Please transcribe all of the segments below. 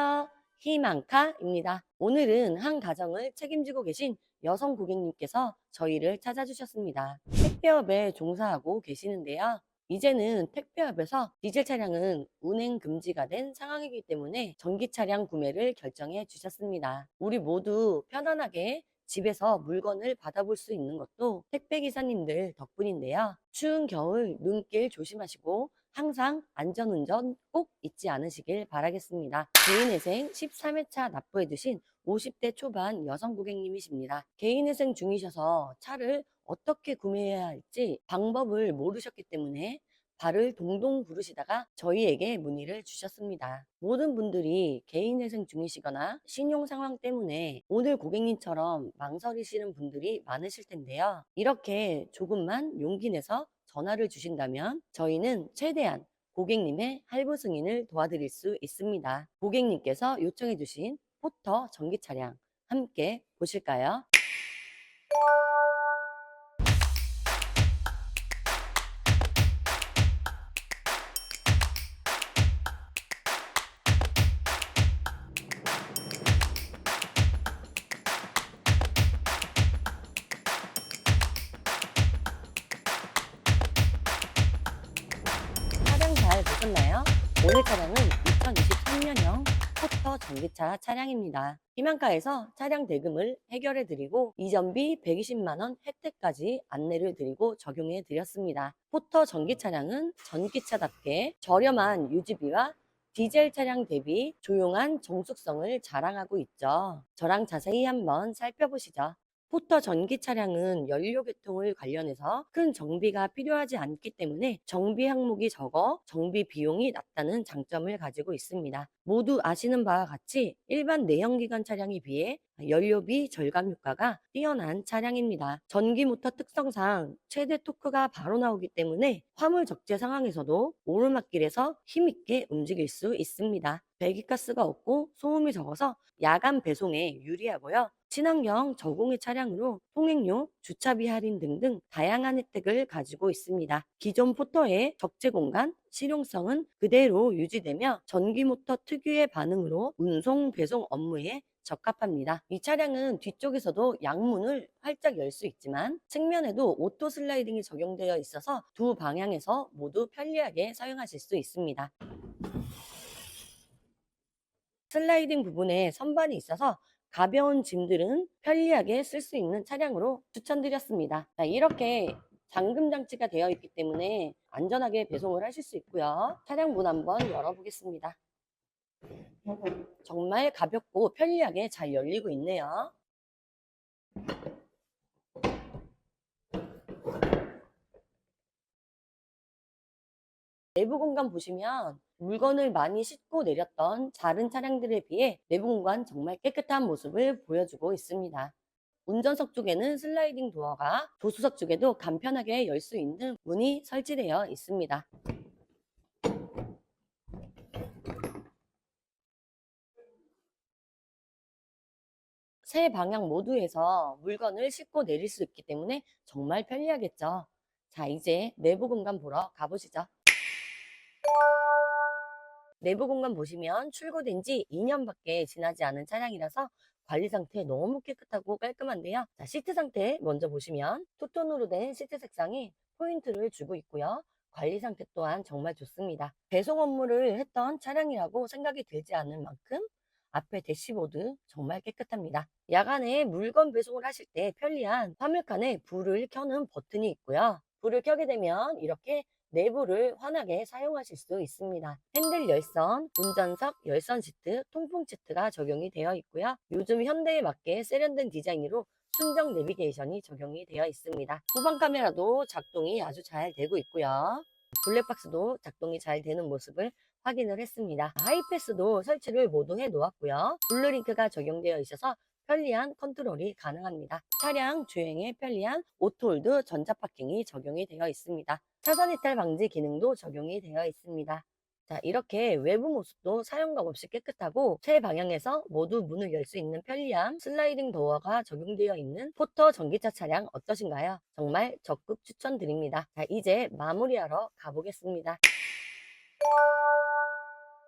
안녕하세요. 희망카입니다. 오늘은 한 가정을 책임지고 계신 여성 고객님께서 저희를 찾아주셨습니다. 택배업에 종사하고 계시는데요. 이제는 택배업에서 디젤 차량은 운행 금지가 된 상황이기 때문에 전기 차량 구매를 결정해 주셨습니다. 우리 모두 편안하게 집에서 물건을 받아볼 수 있는 것도 택배 기사님들 덕분인데요. 추운 겨울 눈길 조심하시고 항상 안전운전 꼭 잊지 않으시길 바라겠습니다. 개인회생 13회차 납부해두신 50대 초반 여성 고객님이십니다. 개인회생 중이셔서 차를 어떻게 구매해야 할지 방법을 모르셨기 때문에 발을 동동 구르시다가 저희에게 문의를 주셨습니다. 모든 분들이 개인회생 중이시거나 신용 상황 때문에 오늘 고객님처럼 망설이시는 분들이 많으실 텐데요. 이렇게 조금만 용기 내서 전화를 주신다면 저희는 최대한 고객님의 할부 승인을 도와드릴 수 있습니다. 고객님께서 요청해 주신 포터 전기 차량 함께 보실까요? 보셨나요? 오늘 차량은 2023년형 포터 전기차 차량입니다. 희망가에서 차량 대금을 해결해 드리고 이전비 120만 원 혜택까지 안내를 드리고 적용해 드렸습니다. 포터 전기 차량은 전기차답게 저렴한 유지비와 디젤 차량 대비 조용한 정숙성을 자랑하고 있죠. 저랑 자세히 한번 살펴보시죠. 포터 전기 차량은 연료 계통을 관련해서 큰 정비가 필요하지 않기 때문에 정비 항목이 적어 정비 비용이 낮다는 장점을 가지고 있습니다. 모두 아시는 바와 같이 일반 내연기관 차량에 비해 연료비 절감 효과가 뛰어난 차량입니다. 전기 모터 특성상 최대 토크가 바로 나오기 때문에 화물 적재 상황에서도 오르막길에서 힘있게 움직일 수 있습니다. 배기가스가 없고 소음이 적어서 야간 배송에 유리하고요. 친환경 저공해 차량으로 통행료, 주차비 할인 등등 다양한 혜택을 가지고 있습니다. 기존 포터의 적재 공간, 실용성은 그대로 유지되며 전기 모터 특유의 반응으로 운송, 배송 업무에 적합합니다. 이 차량은 뒤쪽에서도 양문을 활짝 열 수 있지만 측면에도 오토 슬라이딩이 적용되어 있어서 두 방향에서 모두 편리하게 사용하실 수 있습니다. 슬라이딩 부분에 선반이 있어서 가벼운 짐들은 편리하게 쓸 수 있는 차량으로 추천드렸습니다. 자, 이렇게 잠금 장치가 되어 있기 때문에 안전하게 배송을 하실 수 있고요. 차량 문 한번 열어보겠습니다. 정말 가볍고 편리하게 잘 열리고 있네요. 내부 공간 보시면 물건을 많이 싣고 내렸던 다른 차량들에 비해 내부 공간 정말 깨끗한 모습을 보여주고 있습니다. 운전석 쪽에는 슬라이딩 도어가 조수석 쪽에도 간편하게 열 수 있는 문이 설치되어 있습니다. 세 방향 모두에서 물건을 싣고 내릴 수 있기 때문에 정말 편리하겠죠. 자, 이제 내부 공간 보러 가보시죠. 내부 공간 보시면 출고된 지 2년밖에 지나지 않은 차량이라서 관리 상태 너무 깨끗하고 깔끔한데요. 자, 시트 상태 먼저 보시면 투톤으로 된 시트 색상이 포인트를 주고 있고요. 관리 상태 또한 정말 좋습니다. 배송 업무를 했던 차량이라고 생각이 들지 않을 만큼 앞에 대시보드 정말 깨끗합니다. 야간에 물건 배송을 하실 때 편리한 화물칸에 불을 켜는 버튼이 있고요. 불을 켜게 되면 이렇게 내부를 환하게 사용하실 수 있습니다. 핸들 열선, 운전석 열선 시트, 통풍 시트가 적용이 되어 있고요. 요즘 현대에 맞게 세련된 디자인으로 순정 내비게이션이 적용이 되어 있습니다. 후방 카메라도 작동이 아주 잘 되고 있고요. 블랙박스도 작동이 잘 되는 모습을 확인을 했습니다. 하이패스도 설치를 모두 해 놓았고요. 블루링크가 적용되어 있어서 편리한 컨트롤이 가능합니다. 차량 주행에 편리한 오토홀드 전자파킹이 적용이 되어 있습니다. 차선 이탈 방지 기능도 적용이 되어 있습니다. 자, 이렇게 외부 모습도 사용감 없이 깨끗하고 세 방향에서 모두 문을 열 수 있는 편리함 슬라이딩 도어가 적용되어 있는 포터 전기차 차량 어떠신가요? 정말 적극 추천드립니다. 자, 이제 마무리하러 가보겠습니다.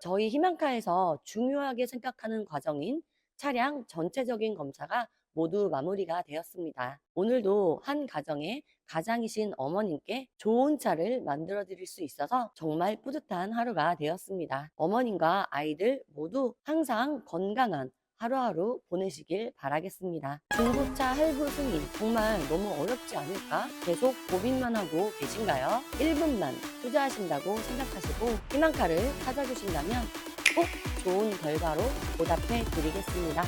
저희 희망카에서 중요하게 생각하는 과정인 차량 전체적인 검사가 모두 마무리가 되었습니다. 오늘도 한 가정의 가장이신 어머님께 좋은 차를 만들어 드릴 수 있어서 정말 뿌듯한 하루가 되었습니다. 어머님과 아이들 모두 항상 건강한 하루하루 보내시길 바라겠습니다. 중고차 할부 승인 정말 너무 어렵지 않을까? 계속 고민만 하고 계신가요? 1분만 투자하신다고 생각하시고 희망카를 찾아주신다면 꼭 좋은 결과로 보답해 드리겠습니다.